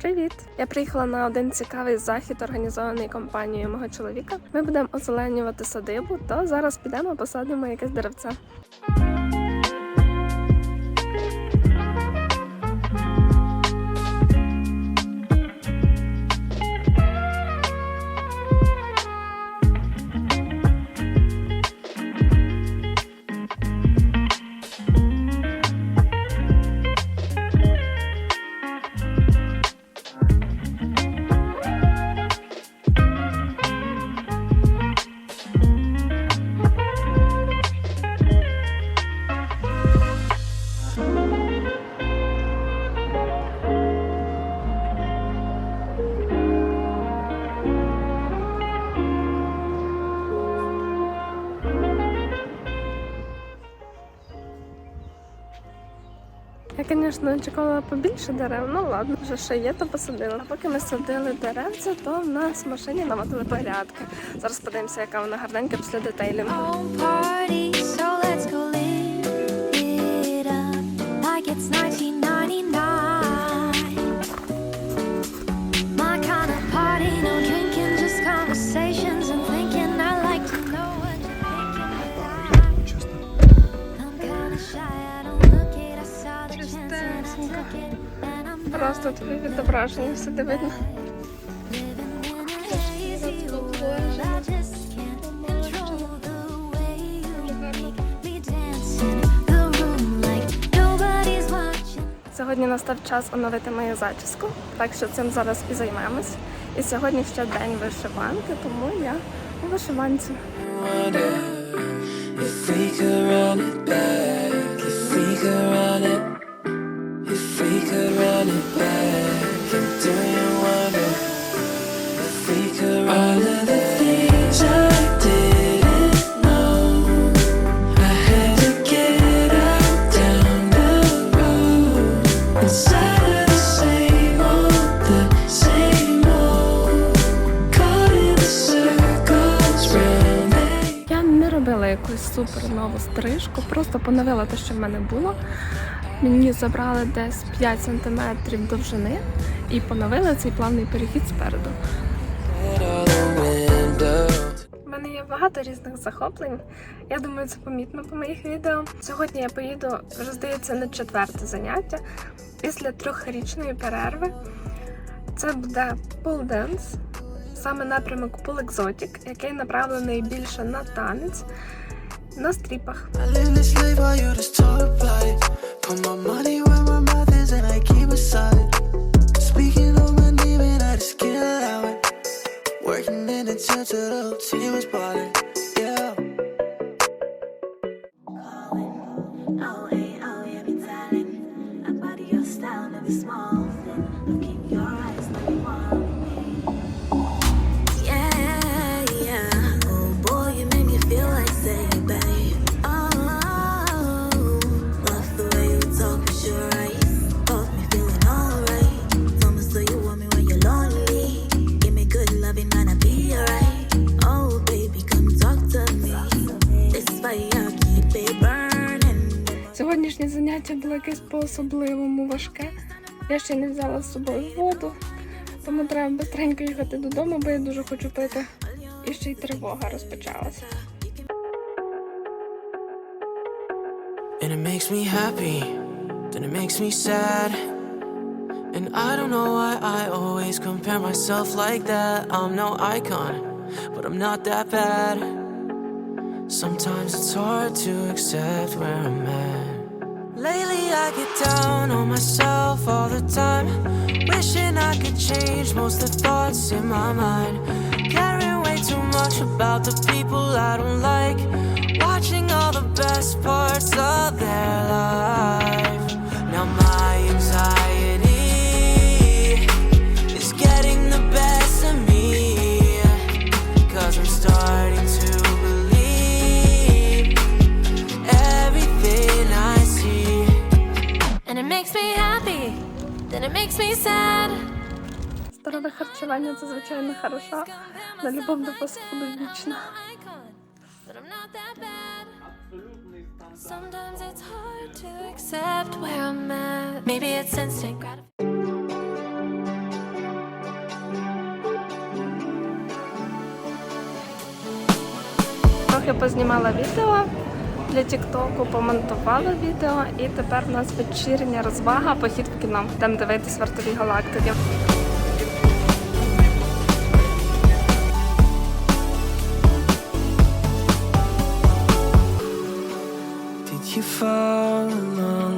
Привіт! Я приїхала на один цікавий захід, організований компанією мого чоловіка. Ми будемо озеленювати садибу, то зараз підемо посадимо якесь деревце. Звісно, очікувала побільше дерев, ну ладно, вже ще є, то посадила. А поки ми садили деревця, то в нас в машині наводили порядки. Зараз подивимося, яка вона гарненька після детейлінгу. Dance in the room like nobody's watching. Сьогодні настав час оновити мою зачіску, так що цим зараз і займемось. І сьогодні ще день вишиванки, тому я у вишиванці. if we could run it back, if we could run it, if we could run якусь супер нову стрижку, просто поновила те, що в мене було. Мені забрали десь 5 см довжини і поновили цей плавний перехід спереду. У мене є багато різних захоплень. Я думаю, це помітно по моїх відео. Сьогодні я поїду, вже здається, на четверте заняття після трьохрічної перерви. Це буде пул денс, саме напрямок екзотік, який направлений більше на танець на стріпах. Put my money where my mouth is and I keep it solid. Speaking on my name and I just can't allow it. Working in a tent to the whole team is ballin'. Yeah. Oh, oh. Заняття було якесь по-особливому важке. Я ще не взяла з собою воду, тому треба швидко їхати додому, бо я дуже хочу пити. І ще й тривога розпочалася. And it makes me happy, then it makes me sad. And I don't know why I always compare myself like that. I'm no icon, but I'm not that bad. Sometimes it's hard to accept where I'm at. Lately, I get down on myself all the time. Wishing I could change most of the thoughts in my mind. Caring way too much about the people I don't like. Watching all the best parts of their life. Makes me happy, then it makes me sad. Здорове харчування це звичайно хорошо, але любов до фастфуду вічна. Sometimes it's hard to accept where I'm at. Maybe it's instant gratification. Трохи познімала відео для Тіктоку, помонтувала відео, і тепер у нас вечірня розвага, похід в кіно. Там дивитись вартові галактики. Did you fall in long